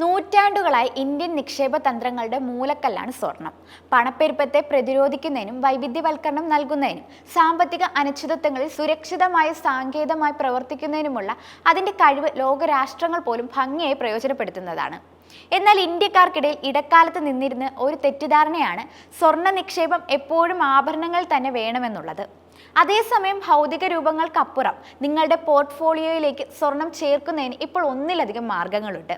നൂറ്റാണ്ടുകളായി ഇന്ത്യൻ നിക്ഷേപ തന്ത്രങ്ങളുടെ മൂലക്കല്ലാണ് സ്വർണം. പണപ്പെരുപ്പത്തെ പ്രതിരോധിക്കുന്നതിനും വൈവിധ്യവൽക്കരണം നൽകുന്നതിനും സാമ്പത്തിക അനിശ്ചിതത്വങ്ങളിൽ സുരക്ഷിതമായ സാങ്കേതികമായി പ്രവർത്തിക്കുന്നതിനുമുള്ള അതിന്റെ കഴിവ് ലോകരാഷ്ട്രങ്ങൾ പോലും ഭംഗിയായി പ്രയോജനപ്പെടുത്തുന്നതാണ്. എന്നാൽ ഇന്ത്യക്കാർക്കിടയിൽ ഇടക്കാലത്ത് നിന്നിരുന്ന ഒരു തെറ്റിദ്ധാരണയാണ് സ്വർണ നിക്ഷേപം എപ്പോഴും ആഭരണങ്ങൾ തന്നെ വേണമെന്നുള്ളത്. അതേസമയം ഭൗതിക രൂപങ്ങൾക്കപ്പുറം നിങ്ങളുടെ പോർട്ട്ഫോളിയോയിലേക്ക് സ്വർണം ചേർക്കുന്നതിന് ഇപ്പോൾ ഒന്നിലധികം മാർഗങ്ങളുണ്ട്.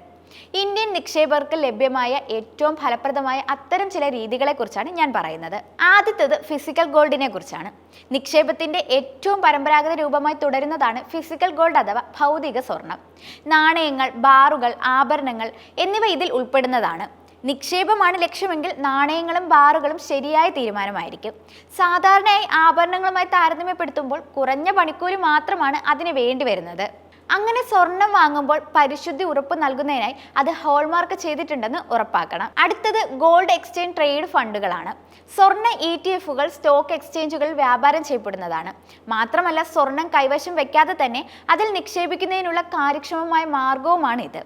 ഇന്ത്യൻ നിക്ഷേപകർക്ക് ലഭ്യമായ ഏറ്റവും ഫലപ്രദമായ അത്തരം ചില രീതികളെക്കുറിച്ചാണ് ഞാൻ പറയുന്നത്. ആദ്യത്തേത് ഫിസിക്കൽ ഗോൾഡിനെ കുറിച്ചാണ്. നിക്ഷേപത്തിന്റെ ഏറ്റവും പരമ്പരാഗത രൂപമായി തുടരുന്നതാണ് ഫിസിക്കൽ ഗോൾഡ് അഥവാ ഭൗതിക സ്വർണം നാണയങ്ങൾ ബാറുകൾ ആഭരണങ്ങൾ എന്നിവ ഇതിൽ ഉൾപ്പെടുന്നതാണ്. നിക്ഷേപമാണ് ലക്ഷ്യമെങ്കിൽ നാണയങ്ങളും ബാറുകളും ശരിയായ തീരുമാനമായിരിക്കും. സാധാരണയായി ആഭരണങ്ങളുമായി താരതമ്യപ്പെടുത്തുമ്പോൾ കുറഞ്ഞ പണിക്കൂലി മാത്രമാണ് അതിന് വേണ്ടി വരുന്നത്. അങ്ങനെ സ്വർണം വാങ്ങുമ്പോൾ പരിശുദ്ധി ഉറപ്പ് നൽകുന്നതിനായി അത് ഹോൾമാർക്ക് ചെയ്തിട്ടുണ്ടെന്ന് ഉറപ്പാക്കണം. അടുത്തത് ഗോൾഡ് എക്സ്ചേഞ്ച് ട്രേഡ് ഫണ്ടുകളാണ്. സ്വർണ ഇ ടി എഫുകൾ സ്റ്റോക്ക് എക്സ്ചേഞ്ചുകളിൽ വ്യാപാരം ചെയ്യപ്പെടുന്നതാണ്. മാത്രമല്ല സ്വർണം കൈവശം വെക്കാതെ തന്നെ അതിൽ നിക്ഷേപിക്കുന്നതിനുള്ള കാര്യക്ഷമമായ മാർഗവുമാണ് ഇത്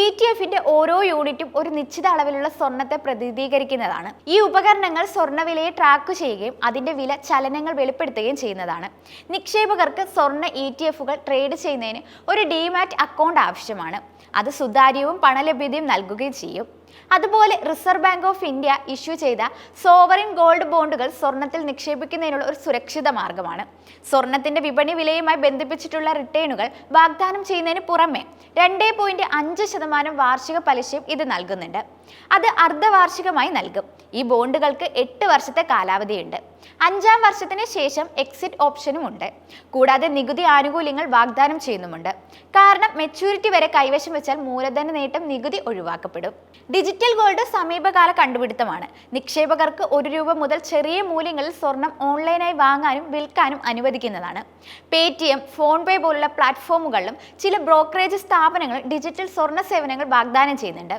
ഇ ടി എഫിന്റെ ഓരോ യൂണിറ്റും ഒരു നിശ്ചിത അളവിലുള്ള സ്വർണത്തെ പ്രതിനിധീകരിക്കുന്നതാണ്. ഈ ഉപകരണങ്ങൾ സ്വർണവിലയെ ട്രാക്ക് ചെയ്യുകയും അതിന്റെ വില ചലനങ്ങൾ വെളിപ്പെടുത്തുകയും ചെയ്യുന്നതാണ്. നിക്ഷേപകർക്ക് സ്വർണ ഇ ടി എഫുകൾ ട്രേഡ് ചെയ്യുന്നതിന് ഒരു ഡിമാറ്റ് അക്കൗണ്ട് ആവശ്യമാണ്. അത് സുതാര്യവും പണലഭ്യതയും നൽകുകയും ചെയ്യും. അതുപോലെ Reserve Bank of India issue ചെയ്ത സോവറിൻ ഗോൾഡ് ബോണ്ടുകൾ സ്വർണത്തിൽ നിക്ഷേപിക്കുന്നതിനുള്ള ഒരു സുരക്ഷിത മാർഗമാണ്. സ്വർണത്തിന്റെ വിപണി വിലയുമായി ബന്ധിപ്പിച്ചിട്ടുള്ള റിട്ടേണുകൾ വാഗ്ദാനം ചെയ്യുന്നതിന് പുറമെ രണ്ടേ പോയിന്റ് അഞ്ച് ശതമാനം വാർഷിക പലിശയും ഇത് നൽകുന്നുണ്ട്. അത് അർദ്ധവാർഷികമായി നൽകും. ഈ ബോണ്ടുകൾക്ക് എട്ട് വർഷത്തെ കാലാവധിയുണ്ട്. അഞ്ചാം വർഷത്തിന് ശേഷം എക്സിറ്റ് ഓപ്ഷനും ഉണ്ട് കൂടാതെ നികുതി ആനുകൂല്യങ്ങൾ വാഗ്ദാനം ചെയ്യുന്നുമുണ്ട്. കാരണം മെച്യൂരിറ്റി വരെ കൈവശം വെച്ചാൽ മൂലധന നേട്ടം നികുതി ഒഴിവാക്കപ്പെടും. ഡിജിറ്റൽ ഗോൾഡ് സമീപകാല കണ്ടുപിടുത്തമാണ്. നിക്ഷേപകർക്ക് ഒരു രൂപ മുതൽ ചെറിയ മൂല്യങ്ങളിൽ സ്വർണം ഓൺലൈനായി വാങ്ങാനും വിൽക്കാനും അനുവദിക്കുന്നതാണ്. പേടിഎം ഫോൺ പേ പോലുള്ള പ്ലാറ്റ്ഫോമുകളിലും ചില ബ്രോക്കറേജ് സ്ഥാപനങ്ങൾ ഡിജിറ്റൽ സ്വർണ സേവനങ്ങൾ വാഗ്ദാനം ചെയ്യുന്നുണ്ട്.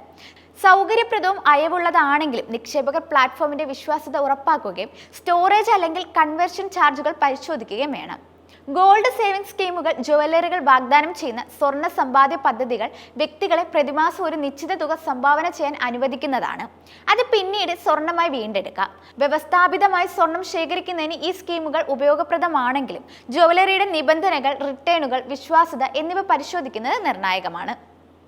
സൗകര്യപ്രദവും അയവുള്ളതാണെങ്കിലും നിക്ഷേപകർ പ്ലാറ്റ്ഫോമിന്റെ വിശ്വാസ്യത ഉറപ്പാക്കുകയും സ്റ്റോറേജ് അല്ലെങ്കിൽ കൺവേർഷൻ ചാർജുകൾ പരിശോധിക്കുകയും വേണം. ഗോൾഡ് സേവിംഗ് സ്കീമുകൾ ജുവലറികൾ വാഗ്ദാനം ചെയ്യുന്ന സ്വർണ സമ്പാദ്യ പദ്ധതികൾ വ്യക്തികളെ പ്രതിമാസം ഒരു നിശ്ചിത തുക സംഭാവന ചെയ്യാൻ അനുവദിക്കുന്നതാണ്. അത് പിന്നീട് സ്വർണമായി വീണ്ടെടുക്കാം. വ്യവസ്ഥാപിതമായി സ്വർണം ശേഖരിക്കുന്നതിന് ഈ സ്കീമുകൾ ഉപയോഗപ്രദമാണെങ്കിലും ജുവലറിയുടെ നിബന്ധനകൾ റിട്ടേണുകൾ വിശ്വാസ്യത എന്നിവ പരിശോധിക്കുന്നത് നിർണായകമാണ്.